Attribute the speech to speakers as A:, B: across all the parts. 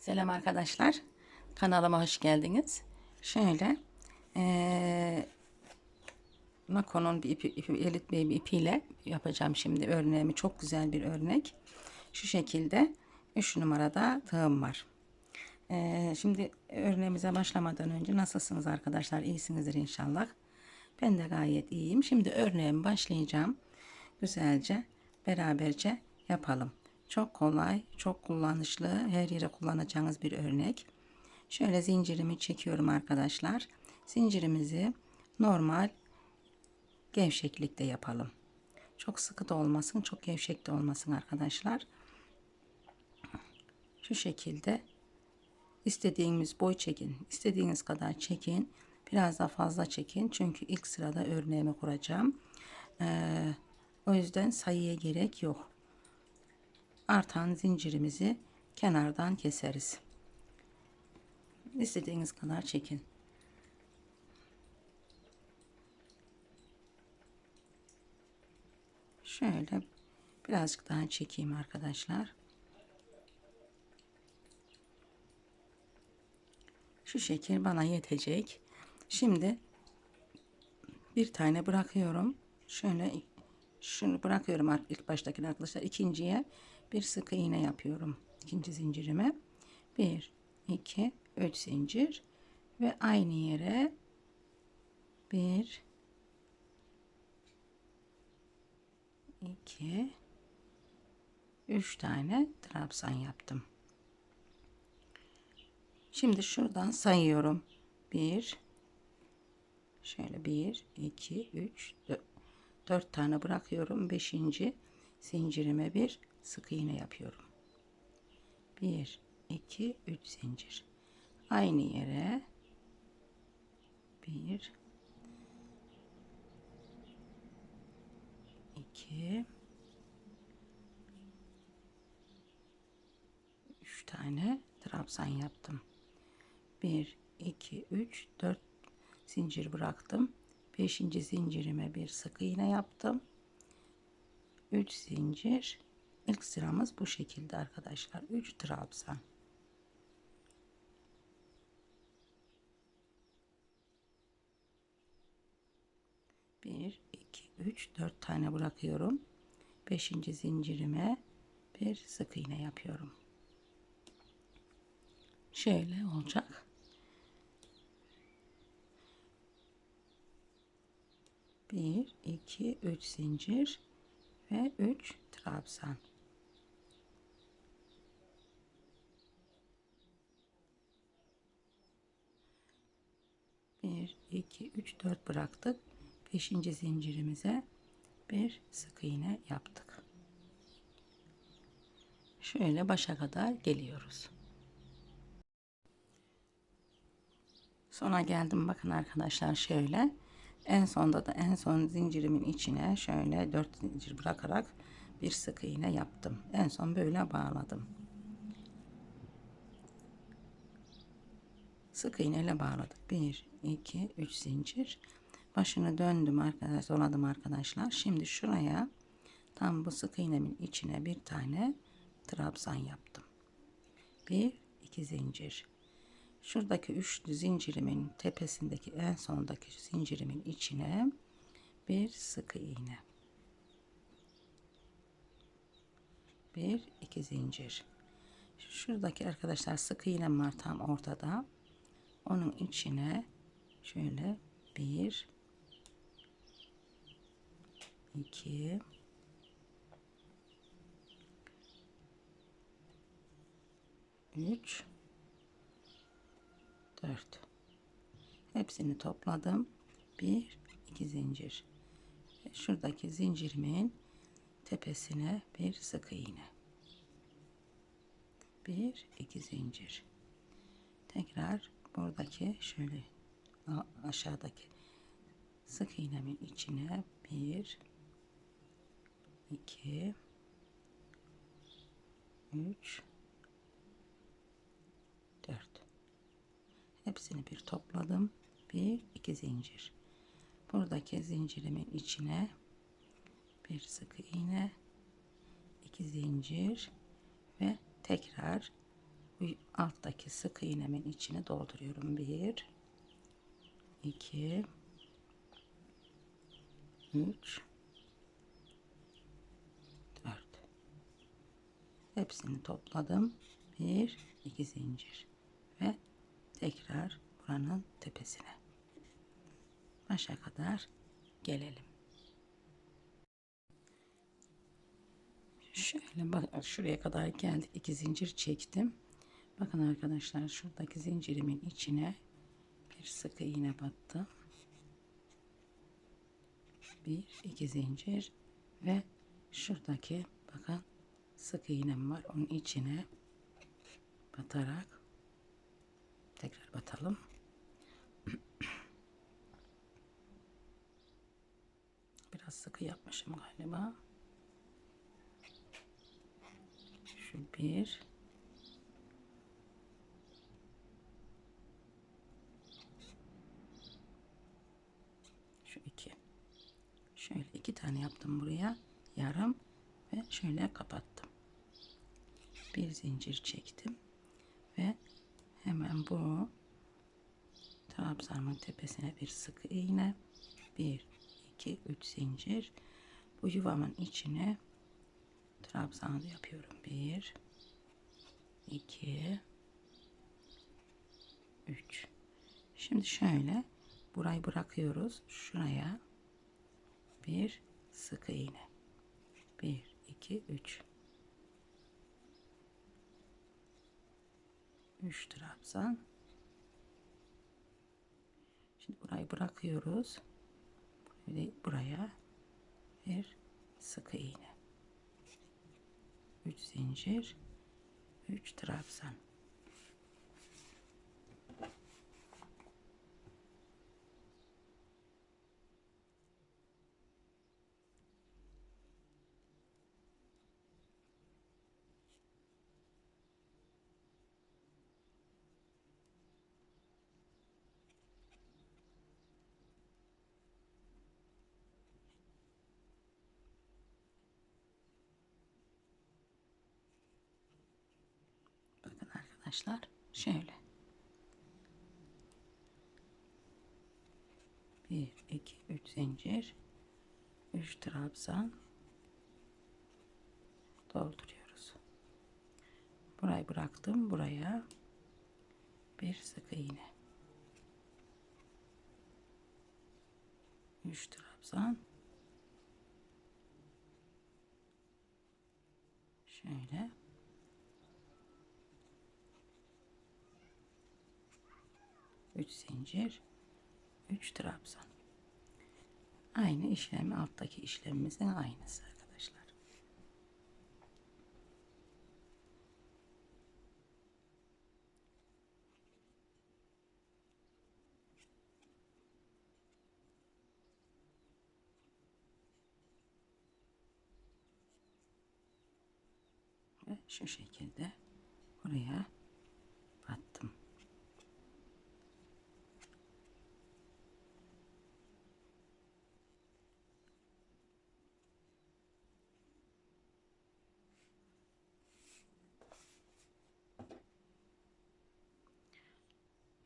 A: Selam arkadaşlar. Kanalıma hoş geldiniz. Şöyle eee Nakon'un bir ipi, ipi, elit bir ipiyle yapacağım şimdi örneğimi. Çok güzel bir örnek. Şu şekilde 3 numarada tığım var. Eee, şimdi örneğimize başlamadan önce nasılsınız arkadaşlar? İyisinizdir inşallah. Ben de gayet iyiyim. Şimdi örneğimi başlayacağım. Güzelce beraberce yapalım. Çok kolay, çok kullanışlı, her yere kullanacağınız bir örnek. Şöyle zincirimi çekiyorum arkadaşlar. Zincirimizi normal gevşeklikte yapalım. Çok sıkı da olmasın, çok gevşek de olmasın arkadaşlar. Şu şekilde istediğiniz boy çekin, istediğiniz kadar çekin. Biraz daha fazla çekin çünkü ilk sırada örneğimi kuracağım. Ee, o yüzden sayıya gerek yok. Artan zincirimizi kenardan keseriz. İstediğiniz kadar çekin. Şöyle birazcık daha çekeyim arkadaşlar. Şu şekil bana yetecek. Şimdi bir tane bırakıyorum. Şöyle şunu bırakıyorum ilk baştakini arkadaşlar. İkinciye bir sık iğne yapıyorum. İkinci zincirime. Bir, iki, üç zincir ve aynı yere bir, iki, üç tane trabzan yaptım. Şimdi şuradan sayıyorum. Bir, şöyle bir, iki, üç, dört, dört tane bırakıyorum. Beşinci zincirime bir sık iğne yapıyorum. Bir, iki, üç zincir. Aynı yere bir, iki, üç tane trabzan yaptım. 1 2 3 4 zincir bıraktım. 5. zincirime bir sık iğne yaptım. 3 zincir. İlk sıramız bu şekilde arkadaşlar. 3 trabzan. Bir, iki, üç, dört tane bırakıyorum. Beşinci zincirime bir sık iğne yapıyorum. Şöyle olacak. Bir, iki, üç zincir ve üç trabzan. Bir, iki, üç, dört bıraktık. Beşinci zincirimize bir sık iğne yaptık. Şöyle başa kadar geliyoruz. Sona geldim bakın arkadaşlar şöyle. En sonda da en son zincirimin içine şöyle dört zincir bırakarak bir sık iğne yaptım. En son böyle bağladım. Sık iğne ile bağladık. 1 2 3 zincir. Başını döndüm arkadaşlar, doladım arkadaşlar. Şimdi şuraya tam bu sık iğnemin içine bir tane trabzan yaptım. 1 2 zincir. Şuradaki üçlü zincirimin tepesindeki en sondaki zincirimin içine bir sık iğne. Bir iki zincir. Şuradaki arkadaşlar sık iğnem var tam ortada. Onun içine şöyle bir iki üç 4 hepsini topladım. Bir iki zincir. Şuradaki zincirimin tepesine bir sık iğne. Bir iki zincir. Tekrar buradaki şöyle aşağıdaki sık iğnemin içine bir iki üç dört hepsini bir topladım bir iki zincir buradaki zincirimin içine bir sık iğne iki zincir ve tekrar alttaki sık iğnemin içine dolduruyorum. Bir, iki, üç, dört. Hepsini topladım. Bir, iki zincir ve tekrar buranın tepesine başa kadar gelelim. Şöyle bak şuraya kadar geldik. iki zincir çektim. Bakın arkadaşlar şuradaki zincirimin içine bir sık iğne battım. Bir, iki zincir ve şuradaki bakın sık iğnem var. Onun içine batarak tekrar batalım. Biraz sıkı yapmışım galiba. Şu bir. Şu iki. Şöyle iki tane yaptım buraya. Yarım ve şöyle kapattım. Bir zincir çektim ve hemen bu trabzanın tepesine bir sık iğne. Bir, iki, üç zincir. Bu yuvamın içine trabzanı yapıyorum. Bir, iki, üç. Şimdi şöyle burayı bırakıyoruz. Şuraya bir sık iğne. Bir, iki, üç. Üç trabzan. Şimdi burayı bırakıyoruz. Böyle buraya bir sık iğne. 3 zincir, 3 trabzan. Bakın arkadaşlar şöyle. Bir, iki, üç zincir. Üç trabzan. Dolduruyoruz. Burayı bıraktım. Buraya bir sık iğne. Üç trabzan. Şöyle. 3 zincir 3 trabzan. Aynı işlemi alttaki işlemimizin aynısı arkadaşlar. Ve şu şekilde buraya battım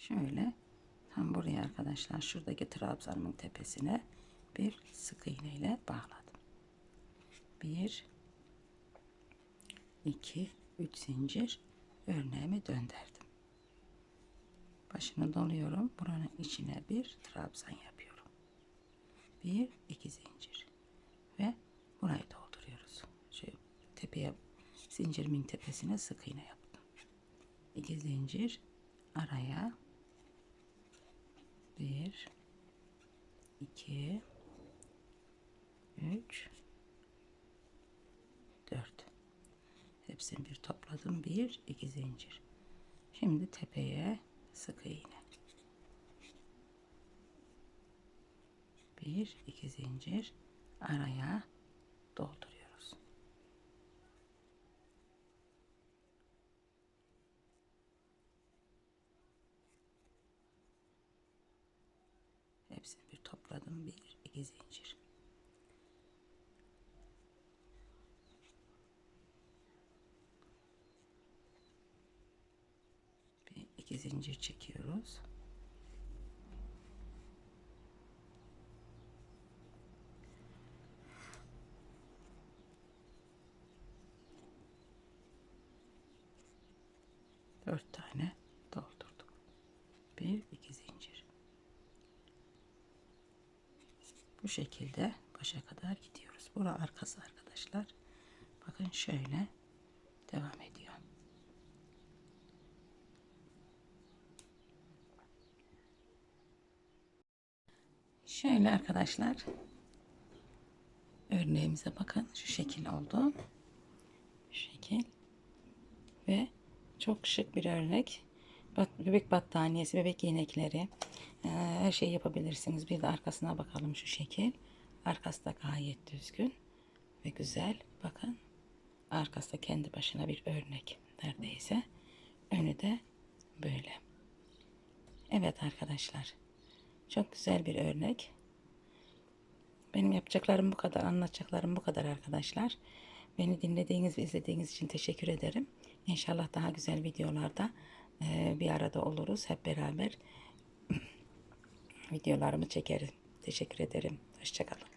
A: Şöyle tam buraya arkadaşlar şuradaki trabzanımın tepesine bir sık iğne ile bağladım. Bir, iki, üç zincir örneğimi döndürdüm. Başını doluyorum. Buranın içine bir trabzan yapıyorum. Bir, iki zincir ve burayı dolduruyoruz. Şu tepeye zincirimin tepesine sık iğne yaptım. İki zincir araya bir, iki, üç, dört. Hepsini bir topladım. Bir, iki zincir. Şimdi tepeye sık iğne. Bir, iki zincir araya dolduruyoruz. Hepsini bir topladım. Bir, iki zincir. 2 zincir çekiyoruz. Dört tane doldurduk. Bir, iki zincir. Bu şekilde başa kadar gidiyoruz. Bura arkası arkadaşlar. Bakın şöyle devam ediyor. Şöyle arkadaşlar. Örneğimize bakın. Şu şekil oldu. Şu şekil. Ve çok şık bir örnek. Bebek battaniyesi, bebek yelekleri. Eee, Her şeyi yapabilirsiniz. Bir de arkasına bakalım şu şekil. Arkası da gayet düzgün ve güzel. Bakın. Arkası da kendi başına bir örnek neredeyse. Önü de böyle. Evet arkadaşlar. Çok güzel bir örnek. Benim yapacaklarım bu kadar, anlatacaklarım bu kadar arkadaşlar. Beni dinlediğiniz ve izlediğiniz için teşekkür ederim. İnşallah daha güzel videolarda eee, bir arada oluruz. Hep beraber videolarımı çekerim. Teşekkür ederim. Hoşçakalın.